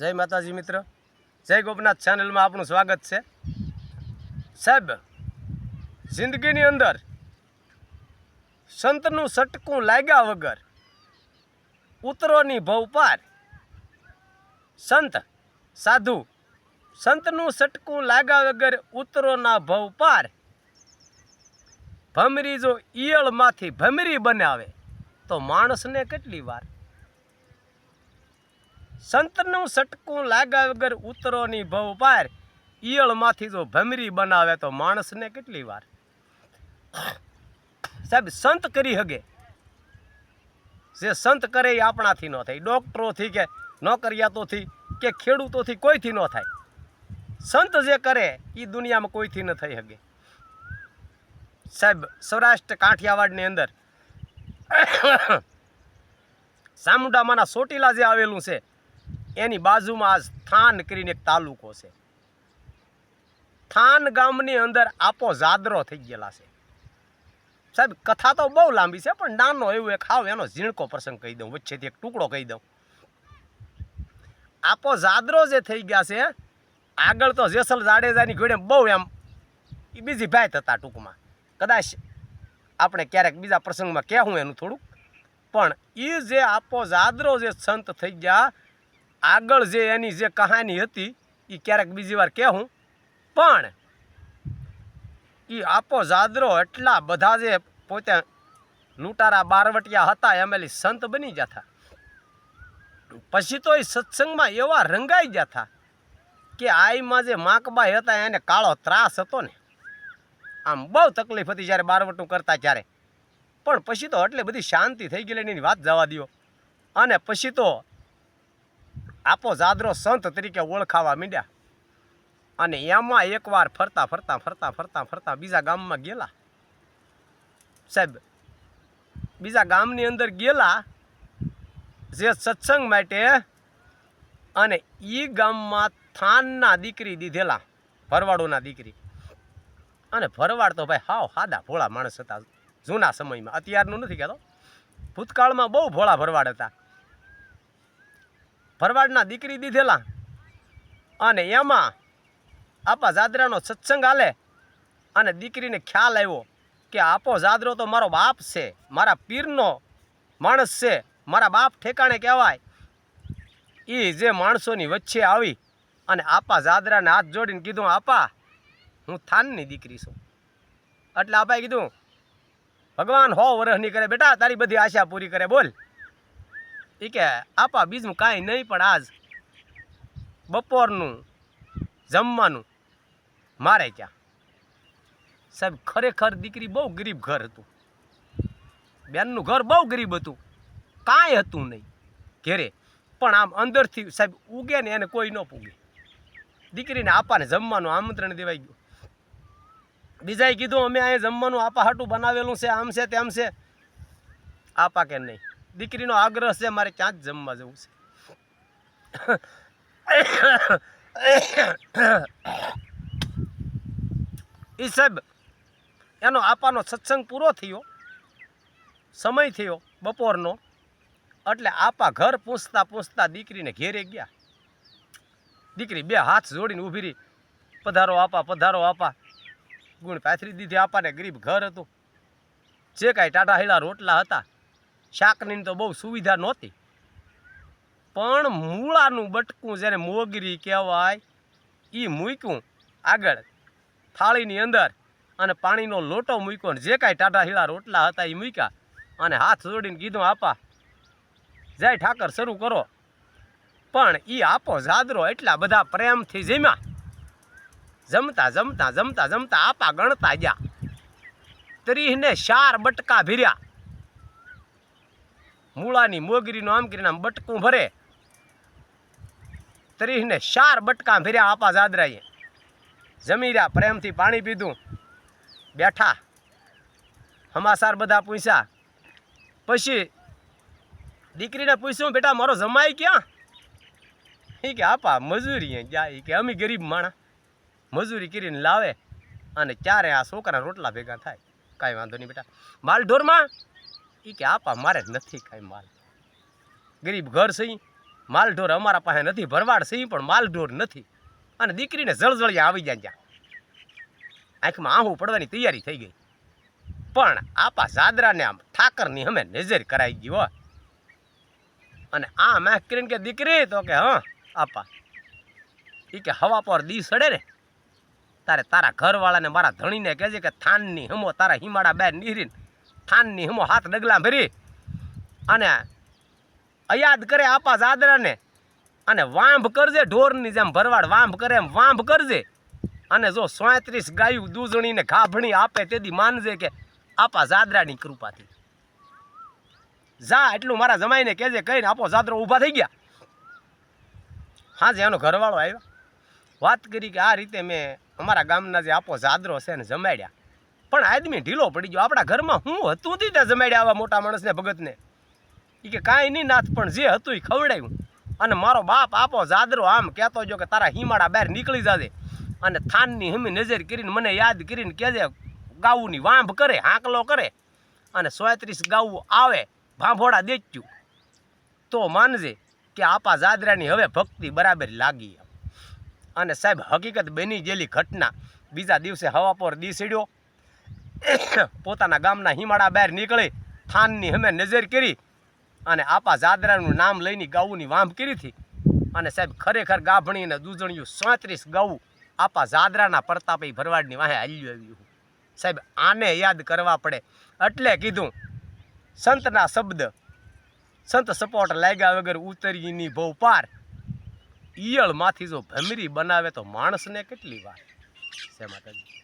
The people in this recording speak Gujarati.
જય માતાજી મિત્ર. જય ગોપનાથ ચેનલમાં આપનું સ્વાગત છે. સાહેબ, જિંદગીની અંદર સંતનું સટકું લાગ્યા વગર ઉતરોની ભવપાર સંત, સાધુ સંતનું સટકું લાગ્યા વગર ઉતરોના ભવ પાર ભમરી જો ઈયળમાંથી ભમરી બનાવે તો માણસને કેટલી વાર સંતનું સટકું લાગ્યા વગર ઉતરોની ભવ પાર. ઈયળમાંથી જો ભમરી બનાવે તો માણસને કેટલી વાર? સાહેબ, સંત કરી હગે. જે સંત કરે એ આપણાથી ન થાય. ડૉક્ટરોથી કે નોકરિયાતોથી કે ખેડૂતોથી કોઈથી ન થાય. સંત જે કરે એ દુનિયામાં કોઈથી ન થઈ શકે સાહેબ, સૌરાષ્ટ્ર કાઠિયાવાડની અંદર સામુંડામાના સોટીલા જે આવેલું છે એની બાજુમાં આ થાન કરીને એક તાલુકો છે. થાન ગામની અંદર આપો જાદરો થઈ ગયેલા છે. સાહેબ, કથા તો બહુ લાંબી છે, પણ નાનો એવું એક હાવ એનો ઝીણકો પ્રસંગ કહી દઉં, વચ્ચેથી એક ટુકડો કહી દઉં. આપો જાદરો જે થઈ ગયા છે, આગળ તો જેસલ જાડેજાની ઘોડે બહુ એમ એ બીજી ભાઈ હતા ટૂંકમાં. કદાચ આપણે ક્યારેક બીજા પ્રસંગમાં કહેવું એનું થોડુંક. પણ એ જે આપો જાદરો જે સંત થઈ ગયા આગળ જે એની જે કહાની હતી એ ક્યારેક બીજી વાર કહેવું પણ એ આપો જાદરો એટલા બધા જે પોતે લૂંટારા બારવટિયા હતા એમેલી સંત બની ગયા હતા પછી તો એ સત્સંગમાં એવા રંગાઈ ગયા હતા કે આઈમાં જે માકબાઈ હતા, એને કાળો ત્રાસ હતો ને. આમ બહુ તકલીફ હતી જ્યારે બારવટું કરતા ત્યારે. પણ પછી તો એટલે બધી શાંતિ થઈ ગયેલી એની વાત જવા દો અને પછી તો આપો જાદરો સંત તરીકે ઓળખાવા માંડ્યા. અને એમાં એકવાર ફરતા ફરતા ફરતા ફરતા ફરતા બીજા ગામમાં ગયેલા. સાહેબ, બીજા ગામની અંદર ગયેલા જે સત્સંગ માટે અને એ ગામમાં થાનના દીકરી દીધેલા, ભરવાડોના દીકરી. અને ભરવાડ તો ભાઈ હાવ હાદા ભોળા માણસ હતા જૂના સમયમાં. અત્યારનું નથી કહેતો. ભૂતકાળમાં બહુ ભોળા ભરવાડ હતા. ભરવાડના દીકરી દીધેલા. અને એમાં આપા જાદરાનો સત્સંગ હાલે અને દીકરીને ખ્યાલ આવ્યો કે આપો જાદરો તો મારો બાપ છે, મારા પીરનો માણસ છે, મારા બાપ ઠેકાણે કહેવાય. એ જે માણસોની વચ્ચે આવી અને આપા જાદરાને હાથ જોડીને કીધું, આપા, હું થાનની દીકરી છું. એટલે આપાએ કીધું, ભગવાન હો વરહની કરે બેટા, તારી બધી આશા પૂરી કરે, બોલ. એ કે આપા બીજું કાંઈ નહીં, પણ આજ બપોરનું, જમવાનું, મારે ક્યાં? સાહેબ, ખરેખર દીકરી બહુ ગરીબ ઘર હતું. બેનનું ઘર બહુ ગરીબ હતું. કાંઈ હતું નહીં ઘેરે. પણ આમ અંદરથી, સાહેબ, ઉગે ને એને કોઈ ન પૂગે. દીકરીને આપાને જમવાનું આમંત્રણ દેવાઈ ગયું. બીજાએ કીધું, અમે અહીંયા જમવાનું આપા હાટું બનાવેલું છે, આમ છે, તેમ છે. આપા કે નહીં? દીકરીનો આગ્રહ છે, મારે ક્યાં જ જમવા જવું છે. એ સાહેબ, એનો આપાનો સત્સંગ પૂરો થયો. સમય થયો બપોરનો. એટલે આપા ઘર પૂછતા પૂછતા દીકરીને ઘેરે ગયા. દીકરી બે હાથ જોડીને ઊભી રહી. પધારો આપા પધારો આપા. ગુણ પાથરી દીધી આપાને, ગરીબ ઘર હતું. જે કાંઈ ટાટા હેલા રોટલા હતા શાકની તો બહુ સુવિધા નહોતી. પણ મૂળાનું બટકું જેને મોગરી કહેવાય એ મૂક્યું. આગળ થાળીની અંદર અને પાણીનો લોટો મૂક્યો જે કાંઈ ટાટા હીળા રોટલા હતા એ મૂક્યા અને હાથ જોડીને કીધું, આપા, જય ઠાકર, શરૂ કરો. પણ એ આપો જાદરો એટલા બધા પ્રેમથી જમ્યા. જમતા જમતા જમતા જમતા આપા ગણતા ગયા. ત્રીહને ચાર બટકા ભીર્યા. મૂળાની મોગરીનું આમ કરીને આમ બટકું ભરે. ત્રીસને ચાર બટકા ભર્યા આપા જાદરાએ. જમી રહ્યા, પ્રેમથી પાણી પીધું. બેઠા. હમાસાર બધા પૂછ્યા, પછી દીકરીને પૂછ્યું, બેટા, મારો જમાઈ ક્યાં? એ કે, આપા મજૂરી ગયા. એ કે, અમે ગરીબ માણા મજૂરી કરીને લાવે. અને ક્યારે આ છોકરા રોટલા ભેગા થાય? કાંઈ વાંધો નહીં, બેટા. માલ ઢોરમાં એ કે આપા, મારે જ નથી કાંઈ માલ. ગરીબ ઘર સહી માલઢોર અમારા પાસે નથી, ભરવાડ સહી પણ માલઢોર નથી. અને દીકરીને જળજળિયા આવી જાય ત્યાં. આંખમાં આહું પડવાની તૈયારી થઈ ગઈ. પણ આપા જાદરાને આમ ઠાકરની અમે નજર કરાઈ ગઈ હો. અને આ મેં કરીને કે, દીકરી, તો કે, હા, આપા. એ કે, હવા પર દી સડે ને. તારે તારા ઘરવાળાને મારા ધણીને કહેજે કે થાનની હમો તારા હિમાડા બે નીરીને થાનની હમો હાથ ડગલા ભરી અને અયાદ કરે આપા જાદરાને અને વાંભ કરજે ઢોરની જેમ ભરવાડ વાંભ કરે એમ વાંભ કરજે. અને જો સોત્રીસ ગાયું દૂધણીને ગાભણી આપે તેથી માનજે કે આપા જાદરાની કૃપાથી. જા એટલું મારા જમાઈને કહેજે કહીને આપો જાદરો ઊભા થઈ ગયા. હા જે એનો ઘરવાળો આવ્યો. વાત કરી કે આ રીતે મેં અમારા ગામના જે આપો જાદરો છે એને જમાડ્યા. પણ આદમી ઢીલો પડી ગયો. આપણા ઘરમાં હું હતું તી ત્યાં જમાડ્યા આવા મોટા માણસને ભગતને. એ કે કાંઈ નહીં નાથ, પણ જે હતું એ ખવડાવ્યું અને મારો બાપ આપો જાદરો આમ કહેતો જો કે તારા હિમાડા બહાર નીકળી જાજે. અને થાનની હમી નજર કરીને મને યાદ કરીને કહેજે ગાવુંની વાંભ કરે, હાંકલો કરે. અને સોત્રીસ ગાવું આવે ભાંભોડા દેચ્યું. તો માનજે કે આપા જાદરાની હવે ભક્તિ બરાબર લાગી અને સાહેબ, હકીકત બની ગયેલી ઘટના. બીજા દિવસે હવા પર દીસડ્યો પોતાના ગામના હિમાડા બહાર નીકળી થાનની હમે નજર કરી અને આપા જાદરાનું નામ લઈને ગાઉની વાંભ કરી હતી. અને સાહેબ, ખરેખર ગાભણી અને દૂધણિયું સાંત્રીસ ગાવું આપા જાદરાના પ્રતાપે ભરવાડની વાહે હાલ્યું આવ્યું સાહેબ, આને યાદ કરવા પડે. એટલે કીધું, સંતના શબ્દ, સંત સપોર્ટ લાગ્યા વગર ઉતરીની બહુ પાર. ઈયળમાંથી જો ભમરી બનાવે તો માણસને કેટલી વાર? માતાજી.